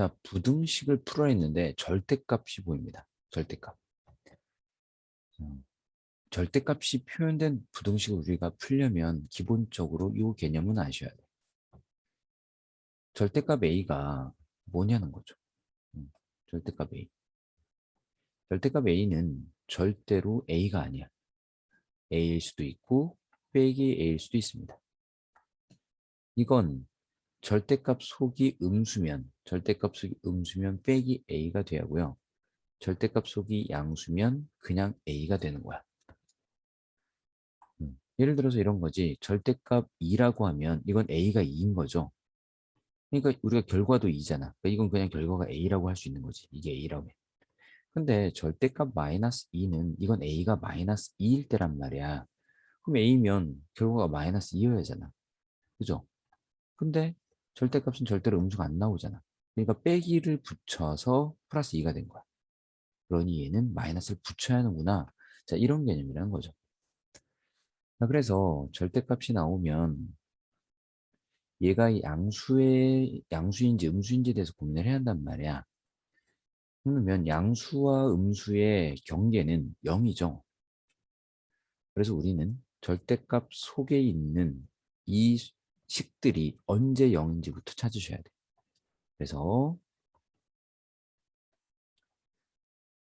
자, 부등식을 풀어냈는데 절대값이 보입니다. 절대값. 음, 절대값이 표현된 부등식을 우리가 풀려면 기본적으로 이 개념은 아셔야 돼요. 절대값 A가 뭐냐는 거죠. 음, 절대값 A. 절대값 A는 절대로 A가 아니야. A일 수도 있고 빼기 A일 수도 있습니다. 이건 절대값 속이 음수면 절대값 속이 음수면 빼기 A가 되고요. 절대값 속이 양수면 그냥 A가 되는 거야. 음, 예를 들어서 이런 거지. 절대값 2라고 하면 이건 A가 2인 거죠. 그러니까 우리가 결과도 2잖아. 그러니까 이건 그냥 결과가 A라고 할 수 있는 거지. 이게 A라고 해. 근데 절대값 마이너스 2는 이건 A가 마이너스 2일 때란 말이야. 그럼 A면 결과가 마이너스 2여야 하잖아. 그죠? 근데 절대값은 절대로 음수가 안 나오잖아. 그러니까 빼기를 붙여서 플러스 2가 된 거야. 그러니 얘는 마이너스를 붙여야 하는구나. 자, 이런 개념이라는 거죠. 자, 그래서 절대값이 나오면 얘가 양수의 양수인지 음수인지에 대해서 고민을 해야 한단 말이야. 그러면 양수와 음수의 경계는 0이죠. 그래서 우리는 절대값 속에 있는 이 식들이 언제 0인지부터 찾으셔야 돼요. 그래서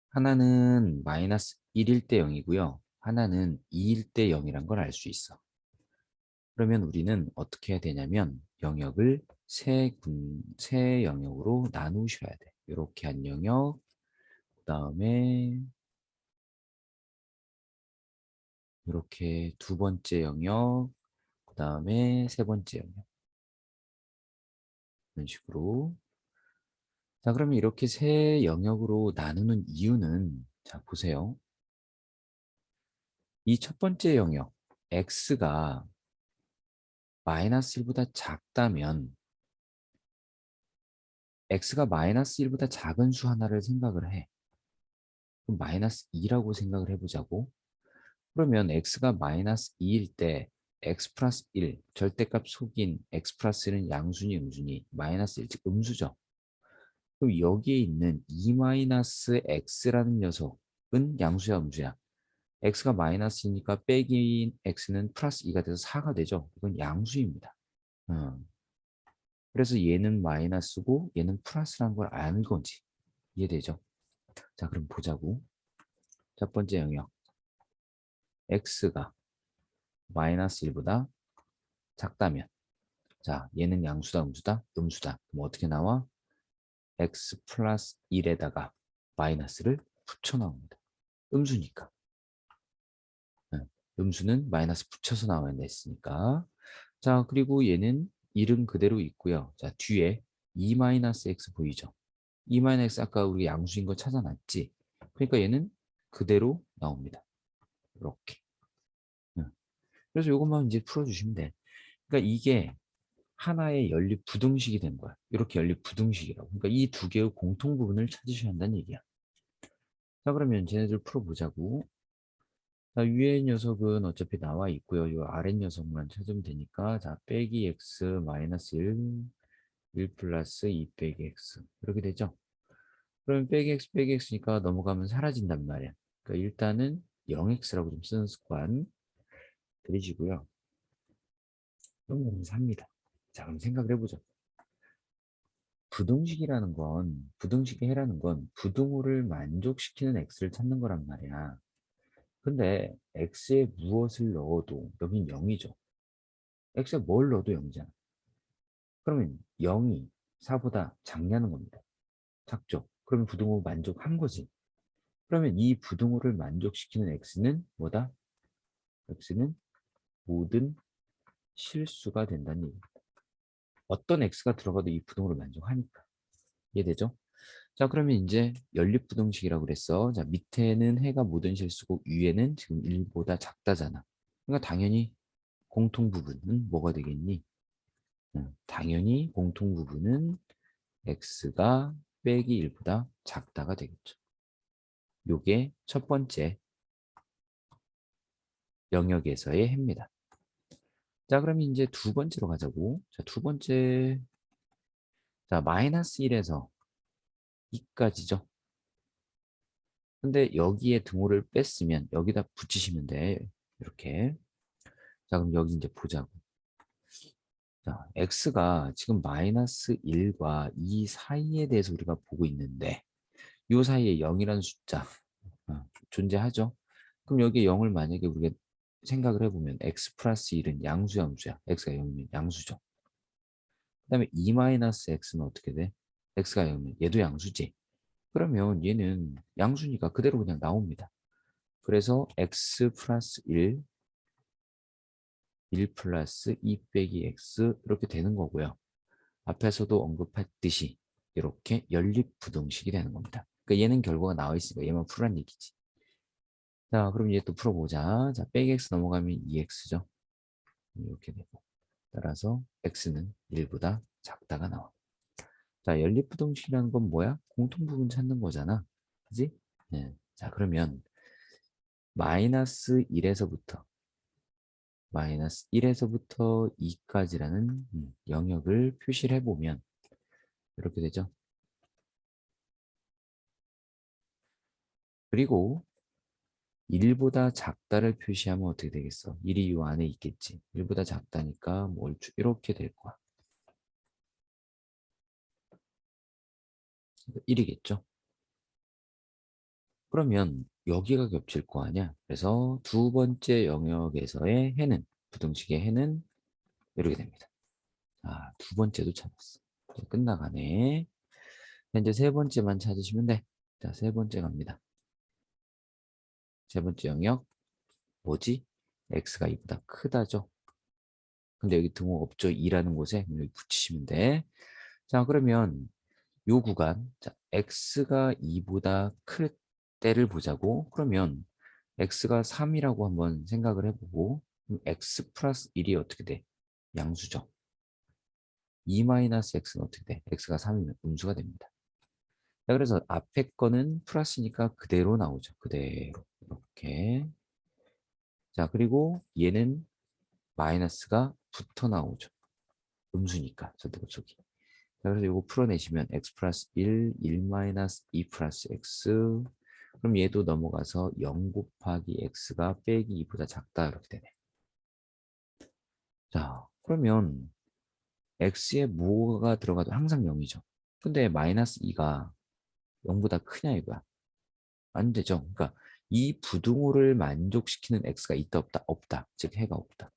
하나는 마이너스 1일 때 0이고요. 하나는 2일 때 0이란 걸 알 수 있어. 그러면 우리는 어떻게 해야 되냐면 영역을 세, 군, 세 영역으로 나누셔야 돼. 이렇게 한 영역, 그 다음에 이렇게 두 번째 영역, 그 다음에 세 번째 영역. 이런 식으로. 자, 그러면 이렇게 세 영역으로 나누는 이유는, 자, 보세요. 이 첫 번째 영역, x가 마이너스 1보다 작다면 x가 마이너스 1보다 작은 수 하나를 생각을 해. 그럼 마이너스 2라고 생각을 해보자고. 그러면 x가 마이너스 2일 때 x 플러스 1, 절대값 속인 x 플러스 1은 양수니 음수니 마이너스 1, 즉 음수죠. 그럼 여기에 있는 2 마이너스 x라는 녀석은 양수야 음수야. x가 마이너스니까 빼기 x는 플러스 2가 돼서 4가 되죠. 이건 양수입니다. 음. 그래서 얘는 마이너스고 얘는 플러스라는 걸 아는 건지 이해되죠? 자 그럼 보자고. 첫 번째 영역. x가 마이너스 1보다 작다면 자 얘는 양수다 음수다? 음수다. 그럼 어떻게 나와? x 플러스 1에다가 마이너스를 붙여 나옵니다. 음수니까. 음수는 마이너스 붙여서 나와야 됐으니까. 자, 그리고 얘는 1은 그대로 있고요. 자, 뒤에 2 마이너스 x 보이죠? 2 마이너스 x 아까 우리 양수인 거 찾아놨지? 그러니까 얘는 그대로 나옵니다. 이렇게. 그래서 이것만 이제 풀어주시면 돼. 그러니까 이게 하나의 연립 부등식이 된 거야. 이렇게 연립 부등식이라고. 그러니까 이 두 개의 공통 부분을 찾으셔야 한다는 얘기야. 자, 그러면 쟤네들 풀어보자고. 자, 위의 녀석은 어차피 나와 있고요. 이 아래 녀석만 찾으면 되니까 자 빼기 x 마이너스 1, 1 플러스 2 빼기 x 이렇게 되죠. 그러면 빼기 x 빼기 x니까 넘어가면 사라진단 말이야. 그러니까 일단은 0x라고 좀 쓰는 습관 들이시고요. 그러면 삽니다. 자 그럼 생각을 해보죠. 부등식이라는 건 부등식의 해라는 건 부등호를 만족시키는 x를 찾는 거란 말이야. 근데 x에 무엇을 넣어도 여긴 0이죠. x에 뭘 넣어도 0이잖아. 그러면 0이 4보다 작냐는 겁니다. 작죠. 그러면 부등호 만족한 거지. 그러면 이 부등호를 만족시키는 x는 뭐다? x는 모든 실수가 된다는 얘기입니다. 어떤 x가 들어가도 이 부등호를 만족하니까. 이해되죠? 자 그러면 이제 연립부등식이라고 그랬어. 자 밑에는 해가 모든 실수고 위에는 지금 1보다 작다잖아. 그러니까 당연히 공통 부분은 뭐가 되겠니? 응, 당연히 공통 부분은 x가 빼기 1보다 작다가 되겠죠. 요게 첫 번째 영역에서의 해입니다. 자 그러면 이제 두 번째로 가자고. 자 두 번째 자, 마이너스 1에서 2까지죠. 근데 여기에 등호를 뺐으면 여기다 붙이시면 돼. 이렇게. 자, 그럼 여기 이제 보자고. 자, x가 지금 마이너스 1과 2 사이에 대해서 우리가 보고 있는데 이 사이에 0이라는 숫자 어, 존재하죠. 그럼 여기에 0을 만약에 우리가 생각을 해보면 x 플러스 1은 양수 양수야. x가 0이면 양수죠. 그 다음에 2 마이너스 x는 어떻게 돼? x가 0이면 얘도 양수지. 그러면 얘는 양수니까 그대로 그냥 나옵니다. 그래서 x 플러스 1, 1 플러스 2 빼기 x 이렇게 되는 거고요. 앞에서도 언급했듯이 이렇게 연립부등식이 되는 겁니다. 그러니까 얘는 결과가 나와 있으니까 얘만 풀란 얘기지. 자, 그럼 얘또 풀어보자. 자, 빼기 x 넘어가면 2x죠. 이렇게 되고. 따라서 x는 1보다 작다가 나와. 자, 연립부등식이라는 건 뭐야? 공통 부분 찾는 거잖아. 그지? 네. 자, 그러면 마이너스 1에서부터 마이너스 1에서부터 2까지라는 음, 영역을 표시를 해보면 이렇게 되죠. 그리고 1보다 작다를 표시하면 어떻게 되겠어? 1이 이 안에 있겠지. 1보다 작다니까 뭘 이렇게 될 거야. 1이겠죠. 그러면 여기가 겹칠 거 아니야. 그래서 두 번째 영역에서의 해는 부등식의 해는 이렇게 됩니다. 아, 두 번째도 찾았어. 끝나가네. 이제 세 번째만 찾으시면 돼. 자, 세 번째 갑니다. 세 번째 영역 뭐지? x가 2보다 크다죠. 근데 여기 등호 없죠. 2라는 곳에 여기 붙이시면 돼. 자, 그러면 요 구간 자, x가 2보다 클 때를 보자고 그러면 x가 3이라고 한번 생각을 해보고 x 플러스 1이 어떻게 돼? 양수죠. 2 마이너스 x는 어떻게 돼? x가 3이면 음수가 됩니다. 자, 그래서 앞에 거는 플러스니까 그대로 나오죠. 그대로 이렇게 자 그리고 얘는 마이너스가 붙어 나오죠. 음수니까 저기 자, 그래서 이거 풀어내시면 x 플러스 1, 1 마이너스 2 플러스 x 그럼 얘도 넘어가서 0 곱하기 x가 빼기 2보다 작다 이렇게 되네. 자, 그러면 x에 뭐가 들어가도 항상 0이죠. 근데 마이너스 2가 0보다 크냐 이거야. 안 되죠. 그러니까 이 부등호를 만족시키는 x가 있다 없다 없다. 즉 해가 없다.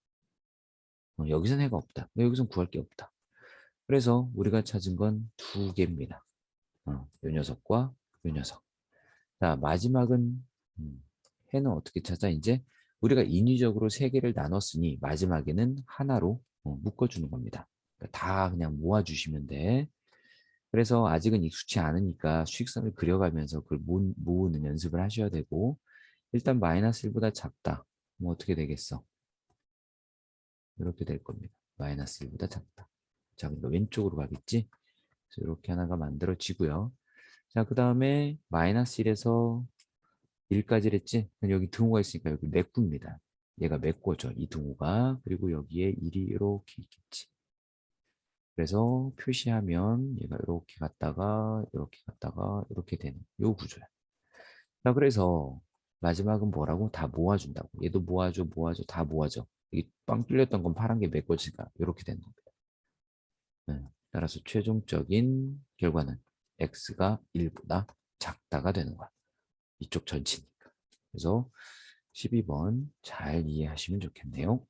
어, 여기선 해가 없다. 여기선 구할 게 없다. 그래서 우리가 찾은 건 두 개입니다. 어, 요 녀석과 요 녀석. 자, 마지막은 음, 해는 어떻게 찾아? 이제 우리가 인위적으로 세 개를 나눴으니 마지막에는 하나로 어, 묶어주는 겁니다. 그러니까 다 그냥 모아주시면 돼. 그래서 아직은 익숙치 않으니까 수익선을 그려가면서 그걸 모으는 연습을 하셔야 되고 일단 마이너스 1보다 작다. 뭐 어떻게 되겠어? 이렇게 될 겁니다. 마이너스 1보다 작다. 자, 그럼 왼쪽으로 가겠지? 그래서 이렇게 하나가 만들어지고요. 자, 그 다음에 마이너스 1에서 1까지 했지? 여기 등호가 있으니까 여기 맥구입니다. 얘가 맥고죠. 이 등호가. 그리고 여기에 1이 이렇게 있겠지. 그래서 표시하면 얘가 이렇게 갔다가 이렇게 갔다가 이렇게 되는 요 구조야. 자, 그래서 마지막은 뭐라고? 다 모아준다고. 얘도 모아줘, 모아줘, 다 모아줘. 이게 빵 뚫렸던 건 파란 게 메꿔지니까 이렇게 되는 겁니다. 네. 따라서 최종적인 결과는 x가 1보다 작다가 되는 거야. 이쪽 전치니까. 그래서 12번 잘 이해하시면 좋겠네요.